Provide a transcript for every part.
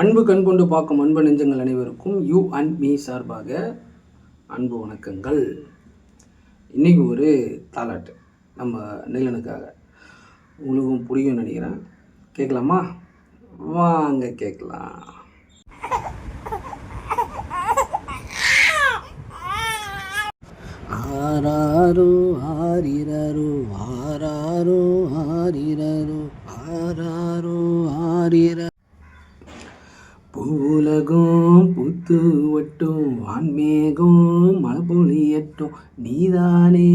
அன்பு கண் கொண்டு பார்க்கும் அன்பு நெஞ்சங்கள் அனைவருக்கும் யூ அண்ட் மீ சார்பாக அன்பு வணக்கங்கள். இன்றைக்கி ஒரு தாலாட்டு. நம்ம நிலனுக்காக உங்களுக்கும் பிடிக்கும்னு நினைக்கிறேன். கேட்கலாமா? வாங்க கேட்கலாம். ஆராரோ ஆரிரரோ ஆராரோ ஆரிரரோ ஆராரோ ஆரிர பூலகம் புத்து ஒட்டும் வான்மேகம் மழை பொழியட்டும் நீதானே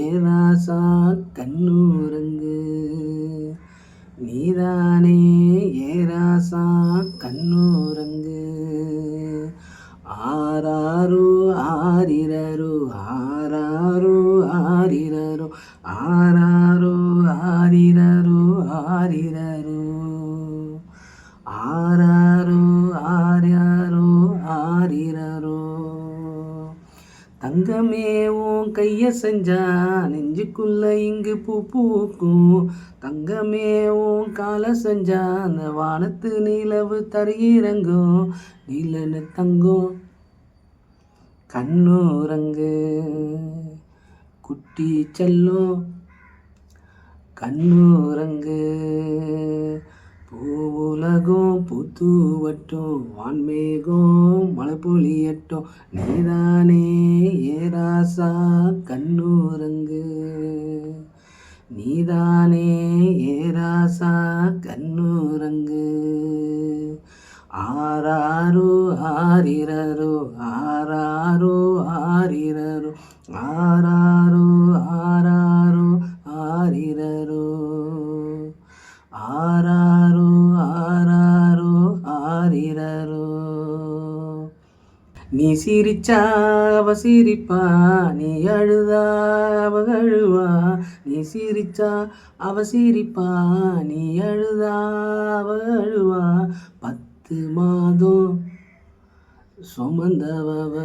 ஏராசா கண்ணூரங்கு. நீதானே ஏராசா கண்ணூரங்கு. ஆராரு ஆரிரரு ஆராரு ஆரிரரு ஆராரு ஆரிரரு ஆரிரரு ஆரா தங்கமே உன் கைய செஞ்சா நெஞ்சுக்குள்ள இங்கு பூ பூக்கும். தங்கமே உன் காலை செஞ்சா அந்த வானத்து நிலவு தரையிறங்கும். நீலனு தங்கும் கண்ணூரங்கு. குட்டி செல்லும் கண்ணூரங்கு. பூவுலகம் புத்துவட்டும் வான்மேகம் மழை பொழியட்டும் நீதானே ஏராசா கண்ணூரங்கு. நீதானே ஏராசா கண்ணூரங்கு. ஆராரோ ஆரிரரோ நீ சிரிச்சா அவ சிரிப்பா நீ அழுதா அவ அழுவா. நீ சிரிச்சா அவ சிரிப்பா நீ அழுதா அவ அழுவா. பத்து மாதம் சுமந்தவ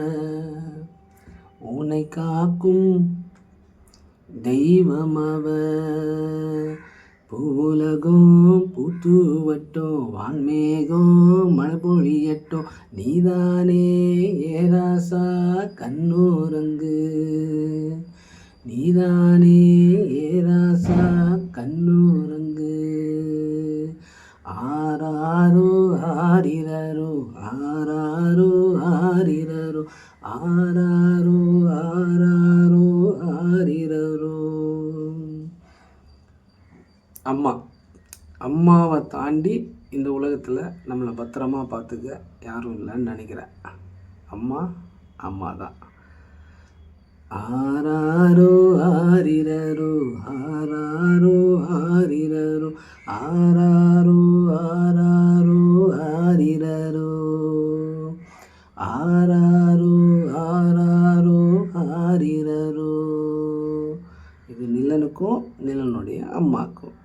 உன்னை காக்கும் தெய்வம் அவ. பூலகம் பூத்து வட்டும் வான்மேகம் மழை பொழியட்டும் நீதானே ஏராசா கண்ணூரங்கு. நீதானே ஏராசா கண்ணூரங்கு. ஆராரோ ஆரிரரோ ஆராரோ ஆரிரரோ ஆராரோ ஆராரோ ஆரிரரோ அம்மா. அம்மாவை தாண்டி இந்த உலகத்தில் நம்மளை பத்திரமா பார்த்துக்க யாரும் இல்லைன்னு நினைக்கிறேன். அம்மா அம்மா தான் ஆராரோ ஆரிரரோ ஆராரோ ஆரிரரோ ஆராரோ ஆராரோ ஆரிரரோ ஆராரோ ஆராரோ ஆரிரரோ இது நிலனுக்கும் நிலனுடைய அம்மாக்கும்.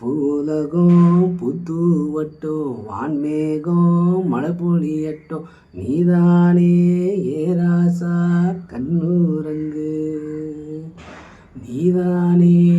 பூலகம் புத்து வட்டும் வான்மேகம் மழை பொழியட்டும் நீதானே ஏராசா கண்ணூரங்கு. நீதானே